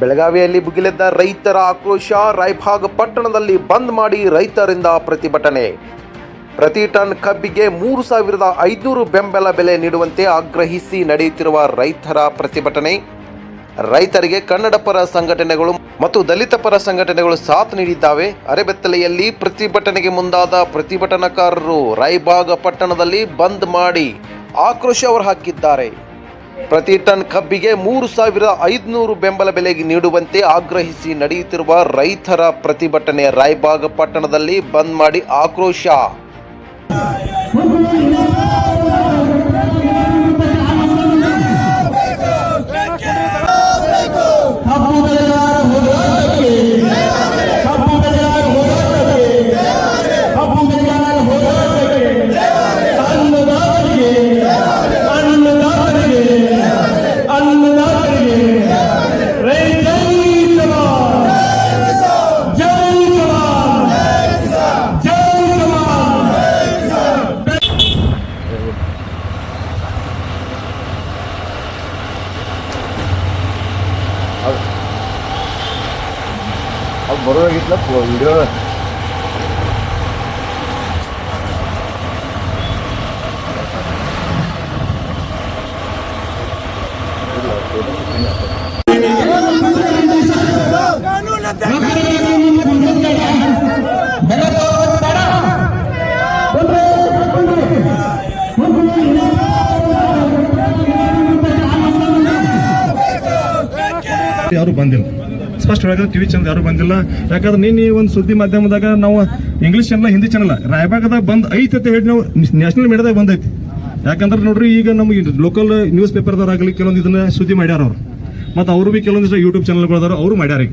ಬೆಳಗಾವಿಯಲ್ಲಿ ಭುಗಿಲೆದ್ದ ರೈತರ ಆಕ್ರೋಶ, ರಾಯಭಾಗ ಪಟ್ಟಣದಲ್ಲಿ ಬಂದ್ ಮಾಡಿ ರೈತರಿಂದ ಪ್ರತಿಭಟನೆ. ಪ್ರತಿ ಟನ್ ಕಬ್ಬಿಗೆ ಮೂರು ಸಾವಿರದ ಐದುನೂರು ಬೆಂಬಲ ಬೆಲೆ ನೀಡುವಂತೆ ಆಗ್ರಹಿಸಿ ನಡೆಯುತ್ತಿರುವ ರೈತರ ಪ್ರತಿಭಟನೆ. ರೈತರಿಗೆ ಕನ್ನಡ ಪರ ಸಂಘಟನೆಗಳು ಮತ್ತು ದಲಿತ ಪರ ಸಂಘಟನೆಗಳು ಸಾಥ್ ನೀಡಿದ್ದಾವೆ. ಅರೆಬೆತ್ತಲೆಯಲ್ಲಿ ಪ್ರತಿಭಟನೆಗೆ ಮುಂದಾದ ಪ್ರತಿಭಟನಾಕಾರರು ರಾಯಬಾಗ ಪಟ್ಟಣದಲ್ಲಿ ಬಂದ್ ಮಾಡಿ ಆಕ್ರೋಶ ಅವರು ಹಾಕಿದ್ದಾರೆ. ಪ್ರತಿ ಟನ್ ಕಬ್ಬಿಗೆ ಮೂರು ಸಾವಿರ ಐದುನೂರು ಬೆಂಬಲ ಬೆಲೆಗೆ ನೀಡುವಂತೆ ಆಗ್ರಹಿಸಿ ನಡೆಯುತ್ತಿರುವ ರೈತರ ಪ್ರತಿಭಟನೆ ರಾಯಬಾಗ ಪಟ್ಟಣದಲ್ಲಿ ಬಂದ್ ಮಾಡಿ ಆಕ್ರೋಶ. ಅದು ಬರೋದಾಗಿತ್ತಲ್ಲ ವಿಡಿಯೋ ಯಾರು ಬಂದಿಲ್ಲ? ಸ್ಪಷ್ಟ ಹೇಳಿದ್ರೆ ಟಿವಿ ಚಾನಲ್ ಯಾರು ಬಂದಿಲ್ಲ. ಯಾಕಂದ್ರೆ ನಿನ್ನೆ ಒಂದು ಸುದ್ದಿ ಮಾಧ್ಯಮದಾಗ ನಾವು ಇಂಗ್ಲೀಷ್ ಚಾನಲ್ ಹಿಂದಿ ಚಾನಲ್ ರಾಯಬಾಗದಾಗ ಬಂದ್ ಐತೆ ಅಂತ ಹೇಳಿ ನಾವು ನ್ಯಾಷನಲ್ ಮೀಡಿಯಾದಾಗ ಬಂದೈತಿ. ಯಾಕಂದ್ರೆ ನೋಡ್ರಿ, ಈಗ ನಮ್ಗೆ ಲೋಕಲ್ ನ್ಯೂಸ್ ಪೇಪರ್ದವ್ರಾಗಲಿ ಕೆಲವೊಂದು ಇದನ್ನ ಸುದ್ದಿ ಮಾಡ್ಯಾರ ಅವ್ರು. ಮತ್ತು ಅವರು ಬಿ ಕೆಲವೊಂದಿಷ್ಟು ಯೂಟ್ಯೂಬ್ ಚಾನಲ್ಗಳದಾರ ಅವರು ಮಾಡ್ಯಾರ ಈಗ.